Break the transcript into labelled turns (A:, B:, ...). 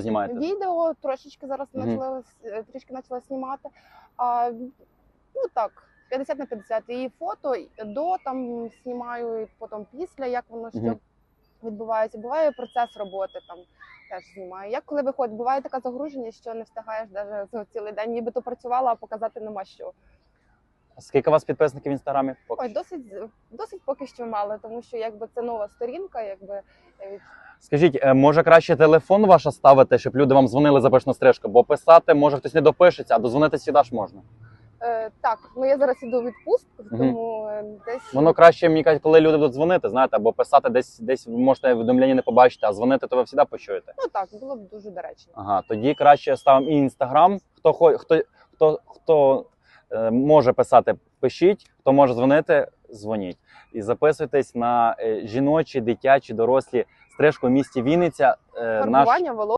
A: знімаєте?
B: Відео трошечки зараз
A: Мгм.
B: почала е, трішки почала знімати. А, ну так, 50 на 50. І фото до там знімаю, і потім після, як воно що
A: Мгм.
B: відбувається. Буває процес роботи там теж знімаю. Як коли виходить, буває така загруженість, що не встигаєш навіть за цілий день, нібито працювала, а показати нема що.
A: Скільки у вас підписників в інстаграмі? Поки
B: Ой,
A: що?
B: досить досить поки що мало, тому що якби це нова сторінка, якби е,
A: Скажіть, е, може краще телефон ваш ставити, щоб люди вам дзвонили за пишну стрижку? Бо писати може хтось не допишеться, а дозвонити завжди ж можна.
B: е, так, ну я зараз іду у відпустку,
A: Мгм.
B: тому е, десь
A: Воно краще, мені кажуть, коли люди будуть дзвонити, знаєте, або писати десь десь можете повідомлення не побачити, а дзвонити, то ви завжди почуєте.
B: ну так було б дуже доречно.
A: Ага, тоді краще ставимо і інстаграм. Хто хо- хто, хто, хто може писати, пишіть, хто може дзвонити, дзвоніть. І записуйтесь на е, жіночі, дитячі, дорослі стрижку в місті Вінниця. Е,
B: Фарбування волосся.